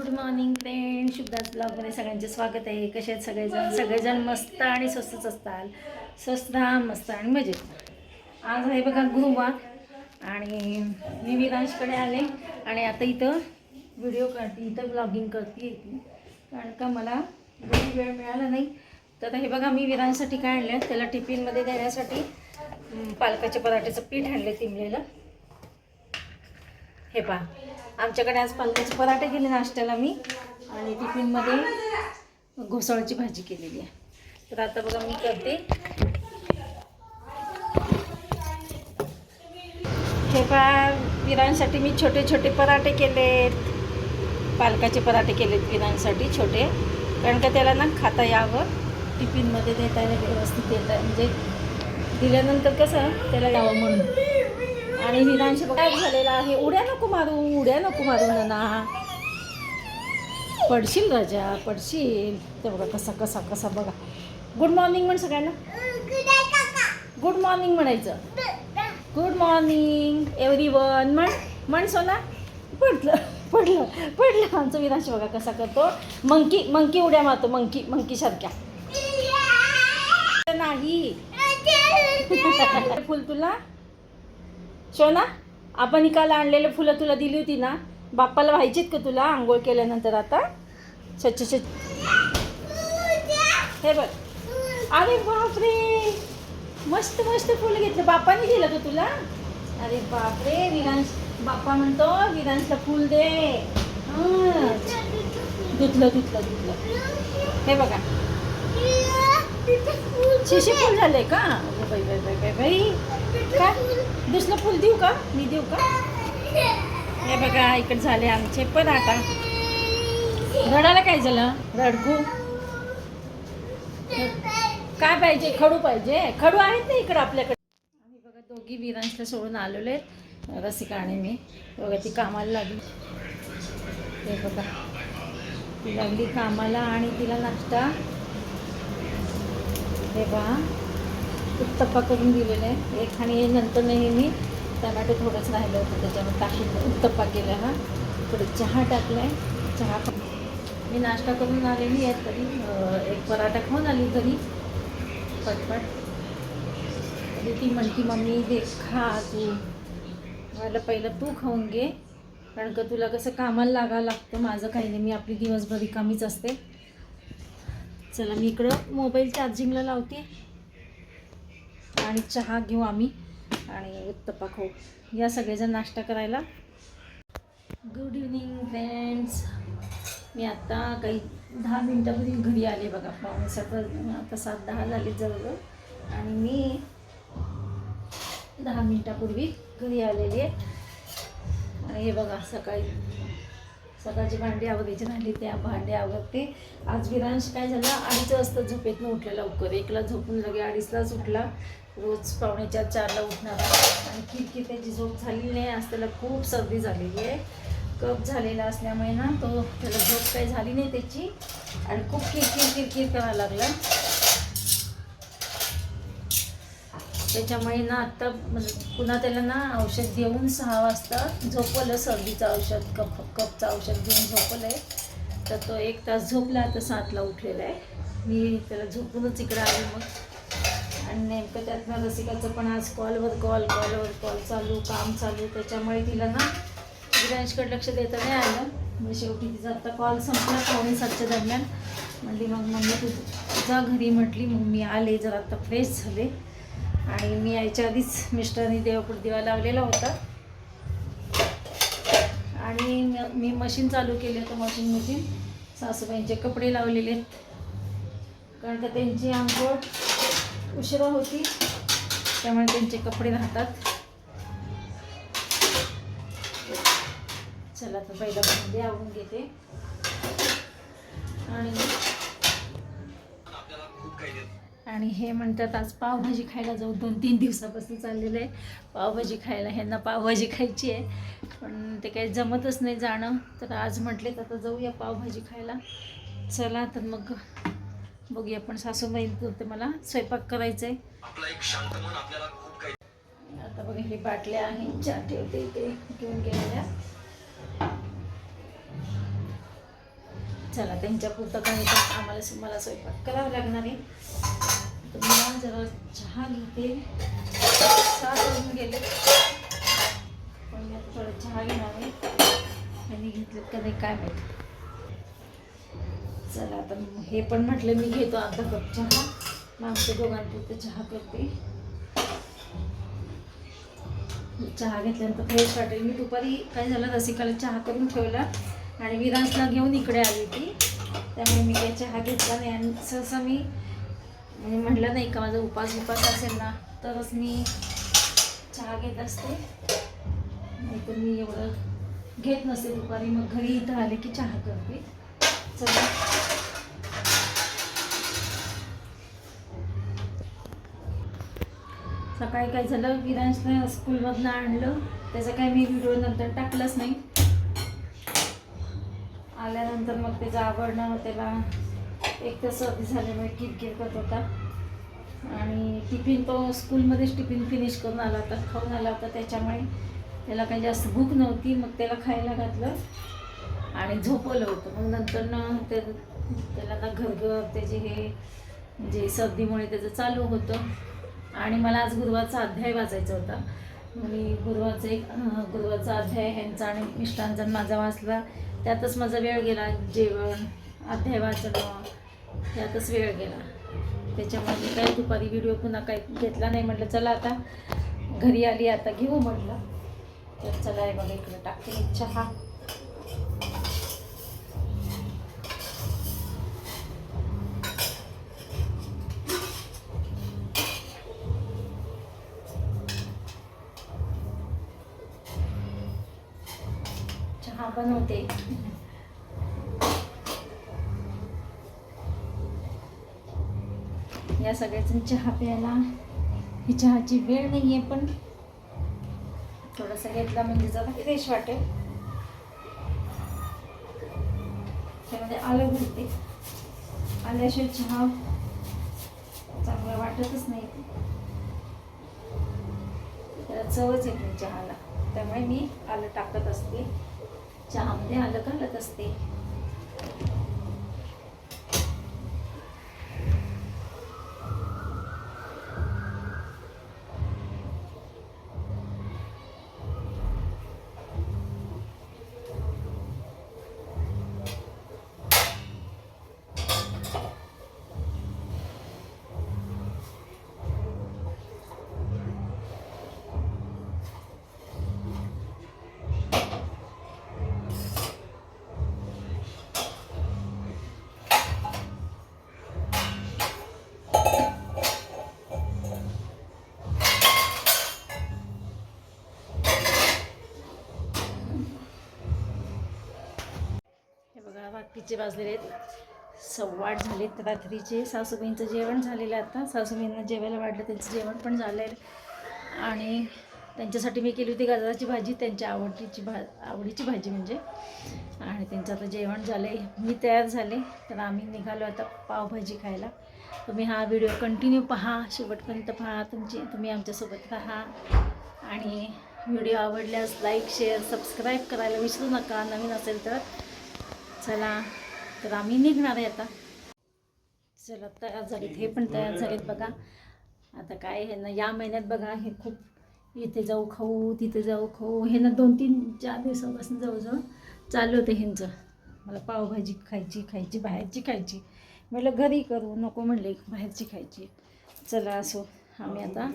Good morning friend शुभदास ब्लॉगमध्ये सगळ्यांचे स्वागत आहे. कसे आहेत सगळेजण? सगळेजण मस्त आणि स्वस्तच असताल स्वस्त मस्त आणि मजेत. आज आहे बघा गुरुवार आणि मी विरांशकडे आले आणि आता इथं व्हिडिओ काढते इथं ब्लॉगिंग करते कारण का मला घरी वेळ मिळाला नाही. तर हे बघा मी विरांसाठी काय आणलं त्याला टिफिनमध्ये देण्यासाठी पालकाच्या पालकाचे पराठ्याचं पीठ आणले तिमलेलं. हे पहा. आमच्याकडे आज पालकाचे पराठे केले नाश्त्याला मी. आणि टिफिनमध्ये घोसाळ्याची भाजी केलेली आहे. तर आता बघा मी करते. हे पहा विरांसाठी मी छोटे छोटे पराठे केलेत. पालकाचे पराठे केलेत विरांसाठी छोटे. कारण का त्याला ना खाता यावं. टिफिनमध्ये देता येईल व्यवस्थित देता म्हणजे दिल्यानंतर कसं त्याला यावं म्हणून. आणि विधानश काय झालेला आहे. उड्या नको मारू उड्या नको मारू ना पडशील राजा पडशील. ते बघा कसा कसा कसा बघा. गुड मॉर्निंग म्हण सगळ्यांना. गुड मॉर्निंग म्हणायचं. गुड मॉर्निंग एव्हरी वन म्हण म्हण सोना. पडलं पडलं पडलं. आमचं विधानश बघा कसा करतो. मंकी मंकी उड्या मारतो मंकी मंकी सारख्या. नाही. फुल तुला? शोना आपण काल आणलेले फुलं तुला दिली होती ना बाप्पाला व्हायचीत का तुला आंघोळ केल्यानंतर आता? स्वच्छ स्वच्छ हे बघ. अरे बापरे! मस्त मस्त फुलं घेतलं. बाप्पाने दिलं का तुला? अरे बापरे विरांश बाप्पा म्हणतो विरांशला फुल दे. धुतलं धुतलं धुतलं. हे बघा. शिशी फुल झालंय का? बाई बाई बाई बाई बाई. काय? दुसरं फुल देऊ का? मी देऊ का? हे बघा इकडे झाले आमचे पण आता. रडायला काय झालं? रडकू. काय पाहिजे? खडू पाहिजे? खडू आहेत ना इकडं आपल्याकडे. आम्ही बघा दोघी वीरांशला सोडून आलेलो आहेत. रसिका आणि मी. बघा ती कामाला लागली. हे बघा. ती लागली कामाला आणि तिला नाश्ता. हे उत्तप्पा करून दिलेला. आहे एक आणि नंतर नेहमी टमॅटो थोडंच राहिलं होतं त्याच्यावर टाकून उत्तप्पा केला हा. थोडं चहा टाकला. आहे चहा मी नाश्ता करून आलेली आहे तरी एक पराठा खाऊन आली तरी. पटपट. तरी ती म्हणती मम्मी दे खा तू. मला पहिलं तू खाऊन घे. कारण का तुला कसं कामाला लागावं लागतं. माझं काही नाही. मी आपली दिवसभर रिकामीच असते. चला मी इकडं मोबाईल चार्जिंगला लावते. आणि चहा घेऊ आम्ही. आणि उत्तप्पा खाऊ. या सगळेजण नाश्ता करायला. गुड इव्हनिंग फ्रेंड्स मी आता काही दहा मिनटापूर्वी घरी आले बघा. पाहुणे सगळं आता सात दहा झाले जवळजवळ. आणि मी दहा मिनटापूर्वी घरी आलेली आहे. आणि हे बघा सकाळी सकाळची भांडी आवरायची राहिली त्या भांडी आवडते आज विरांश काय झाला? अडीच वाजता झोपेतनं उठलं लवकर. एकला झोपून लगे अडीचलाच उठला. रोज पावणेच्या चारला उठणार आणि खिडकी त्याची झोप झालेली नाही आज त्याला खूप सर्दी झालेली आहे. कप झालेला असल्यामुळे ना तो त्याला झोप काही झाली नाही त्याची. आणि खूप किरकिर किरकिर करायला लागला. त्याच्यामुळे ना आत्ता म्हणजे पुन्हा त्याला ना औषध देऊन सहा वाजता झोपवलं सर्दीचं औषध कफ कपचं औषध देऊन झोपलं आहे तर तो एक तास झोपला आता सातला उठलेला आहे. मी त्याला झोपूनच इकडं आले मग. आणि नेमकं त्यातनं रसिकाचं पण आज कॉलवर कॉल कॉलवर कॉल चालू काम चालू. त्याच्यामुळे तिला ना विरांशकडे लक्ष देता नाही आलं. मग शेवटी तिचा आता कॉल संपला पावणे सातच्या दरम्यान. म्हणली मग मम्मी तू जा घरी म्हटली. मग मी आले जर आता फ्रेश झाले. आणि मी यायच्या आधीच मिस्टरनी देवापुढे दिवा लावलेला होता. आणि मी मशीन चालू केली होतं वॉशिंग मशीन. सासूबाईंचे कपडे लावलेले आहेत. कारण का त्यांची आंघोळ उशिरा होती त्यामुळे त्यांचे कपडे राहतात. चला तर पहिला भांडे आवरून घेते. आणि आणि हे म्हणतात आज पावभाजी खायला जाऊ दोन तीन दिवसापासून चाललेलं आहे. पावभाजी खायला ह्यांना पावभाजी खायची आहे. पण ते काही जमतच नाही जाणं. तर आज म्हटले तर आता जाऊया पावभाजी खायला. चला तर मग बघूया. पण सासूबाई तर मला स्वयंपाक करायचा आहे. आता बघा हे बाटल्या आहेत. चहा ठेवते इथे. घेऊन गेलेल्या. चला त्यांच्या पुरतं काही पण आम्हाला मला स्वयंपाक करावा लागणार आहे. तर मला जरा चहा घेते. चहा करून गेले. पण मी आता थोडं चहा घेणार आहे. आणि घेतलं का नाही काय माहिती. चला आता हे पण म्हटलं मी घेतो आता कप चहा. मग आमच्या दोघांपुरतं चहा करते. चहा घेतल्यानंतर फ्रेश वाटेल. मी दुपारी काय झालं रसिकाला चहा करून ठेवला. आणि विरांसला घेऊन इकडे आली ती त्यामुळे मी काही चहा घेतला नाही. आणि सहसा मी म्हणजे म्हटलं नाही का माझा उपास उपास असेल ना तरच मी चहा घेत असते. नाहीतर मी एवढं घेत नसते दुपारी. मग घरी इथं आले की चहा करते. चला. सकाळी काय झालं? विरांशनं स्कूलमधनं आणलं. त्याचा काय मी व्हिडिओ नंतर टाकलाच नाही. आल्यानंतर मग त्याचं आवडणं त्याला एक तर सर्दी झाल्यामुळे किरकिर करत होता. आणि टिफिन तो स्कूलमध्येच टिफिन फिनिश करून आला होता खाऊन आला होता त्याच्यामुळे. त्याला काही जास्त भूक नव्हती मग त्याला खायला घातलं आणि झोपवलं होतं. मग नंतर ना ते त्याला ना घरघर त्याचे हे म्हणजे सर्दीमुळे त्याचं चालू होतं. आणि मला आज गुरुवारचा अध्याय वाचायचा होता. मी गुरुवारचा एक गुरुवारचा अध्याय ह्यांचा आणि मिष्टांचा माझा वाचला. त्यातच माझा वेळ गेला जेवण अध्याय वाचणं त्यातच वेळ गेला. त्याच्यामुळे मी काही दुपारी व्हिडिओ पुन्हा काही घेतला नाही. म्हटलं चला आता घरी आली आता घेऊ म्हटलं. तर चला हे बघा इकडे टाकते. चहा पण बनवते या सगळ्याच चहा प्यायला. ही चहाची वेळ नाही आहे पण थोडंसं घेतला म्हणजे जरा फ्रेश वाटेल. त्यामध्ये आलं घालते आल्याशिवाय चहा चांगला वाटतच नाही. त्याला चवच येत नाही चहाला. त्यामुळे मी आलं टाकत असते. चहामध्ये आलं घालत असते. बघा भाजलेले वाजलेले आहेत सव्वाट झालेत रात्रीचे. सासूबाईंचं जेवण झालेलं आता. सासूबाईंना जेवायला वाढलं त्यांचं जेवण पण झालं आहे आणि त्यांच्यासाठी मी केली होती गाजराची भाजी त्यांच्या आवडीची भा आवडीची भाजी म्हणजे. आणि त्यांचं आता जेवण झालं आहे मी तयार झाले तर आम्ही निघालो आता पावभाजी खायला. तुम्ही हा व्हिडिओ कंटिन्यू पहा. शेवटपर्यंत पहा. तुमची तुम्ही आमच्यासोबत राहा. आणि व्हिडिओ आवडल्यास लाईक शेअर सबस्क्राईब करायला विसरू नका. नवीन असेल तर चला. तर आम्ही निघणार आहे आता. चला तयार झालीत. हे पण तयार झालेत बघा. आता काय हे ना या महिन्यात बघा हे खूप इथे जाऊ खाऊ तिथे जाऊ खाऊ. हे ना दोन तीन चार दिवसापासून जवळजवळ चालू होतं ह्यांचं. मला पावभाजी खायची खायची बाहेरची खायची. म्हटलं घरी करू नको म्हणले बाहेरची खायची. चला असो आम्ही आता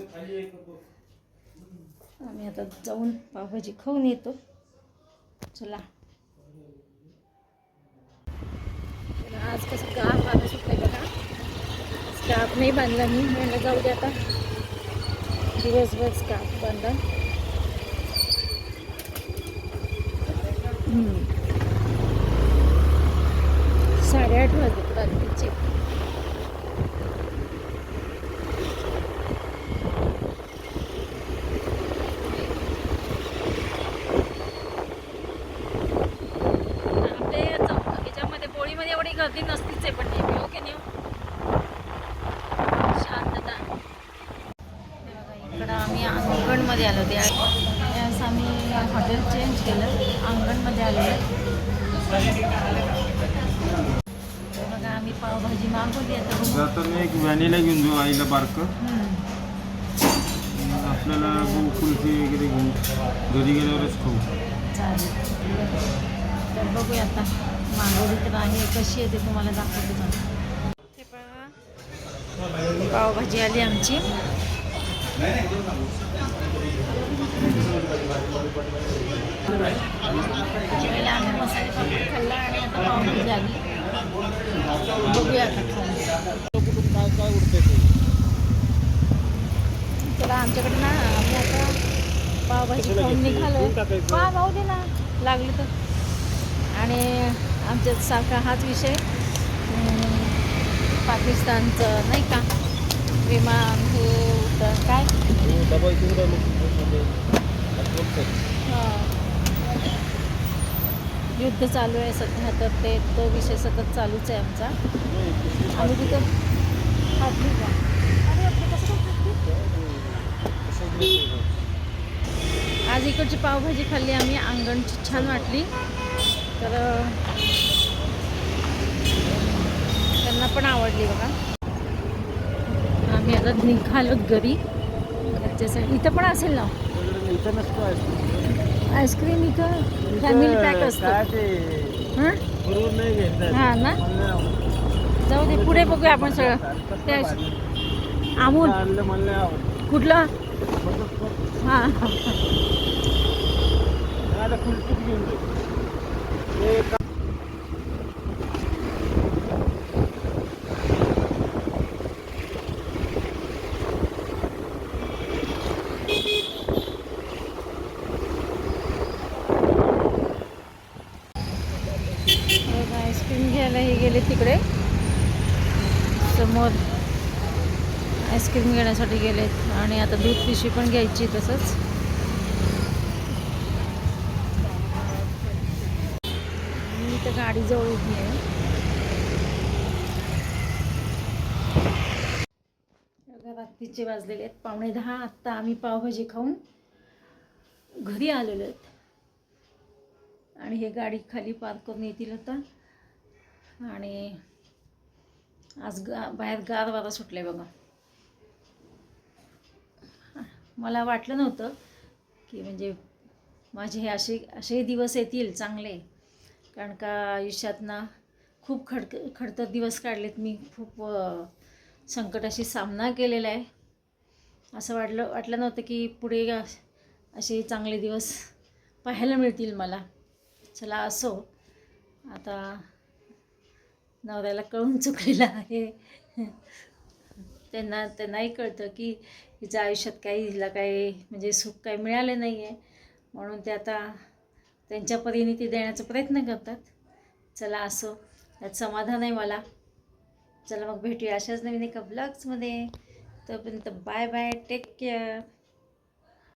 आम्ही आता जाऊन पावभाजी खाऊन येतो. चला तर आज कसं गाव वारं सुटलं बघा. स्कार्फ नाही बांधला मी. म्हणलं जाऊ दे आता. दिवसभर स्कार्फ बांधला साडेआठ वाजले रात्रीचे गर्दी नसतीच आहे पण नेहमी ओके नेऊ शांतता. बघा, इकडं आम्ही अंगणमध्ये आलो ते यास आम्ही हॉटेल चेंज केलं अंगणमध्ये आलेलो जाताना एक व्हॅनिला घेऊन जाऊ आईला बारकं. आपल्याला कुल्फी वगैरे घेऊ घरी गेल्यावरच खाऊ. चालेल. तर बघूया आता मागवली तर आहे कशी आहे ते तुम्हाला दाखवते मला पावभाजी आली आमची. पहिला आम्ही मसाले पापड खाल्ला आणि आता पावभाजी आली. बघूया आता खाऊन काय काय उडतंय ते आमच्याकडे ना आम्ही आता पावभाजी कशाला खाऊन घेतली? निघालोय. देऊन भाऊ दे ना. लागले तर. आणि आमच्यात सारखा हाच विषय. पाकिस्तानचं नाही का? विमान हे उतर काय? हां. युद्ध चालू आहे सध्या तर ते तो विषय सतत चालूच आहे आमचा. आणि तिथं फाटली का आज इकडची पावभाजी खाल्ली आम्ही. अंगणची छान वाटली. तर त्यांना पण आवडली बघा. आम्ही आता निघालो घरी. घरच्यासाठी इथं पण असेल ना? आईस्क्रीम इथं? फॅमिली पॅक असतं. हां? ना? जाऊ दे पुढे बघूया आपण सगळं. त्या अमूल आणलं मला नाही आवडत कुठलं हां आता कुलपूट घेऊन जाऊ. ते का- आईस्क्रीम घ्यायला हे गेले तिकडे समोर आईस्क्रीम घेण्यासाठी गेलेत आणि आता दूध पिशवी पण घ्यायची तसंच. मी तर गाडीजवळ उभी आहे. रात्रीचे वाजलेले आहेत. पावणे दहा आत्ता आम्ही पावभाजी खाऊन घरी आलेलो आहेत. आणि हे गाडी खाली पार्क करून येतील आता. आणि आज गा बाहेर गार वारा सुटले बघा. मला वाटलं नव्हतं की म्हणजे माझे हे असे असे दिवस येतील चांगले. कारण का आयुष्यात ना खूप खडक खडतर दिवस काढलेत मी. खूप संकटाशी सामना केलेला आहे. असं वाटलं वाटलं नव्हतं की पुढे असे चांगले दिवस पाहायला मिळतील मला. चला असो. आता नवऱ्याला कळून चुकलेलं आहे. त्यांना त्यांनाही कळतं की हिच्या आयुष्यात काही हिला काही म्हणजे सुख काही मिळालं नाही आहे म्हणून ते आता त्यांच्या परीने ते देण्याचा प्रयत्न करतात. चला असो त्यात समाधान आहे मला. चला मग भेटूया अशाच नवीन एका ब्लॉग्समध्ये तोपर्यंत बाय बाय टेक केअर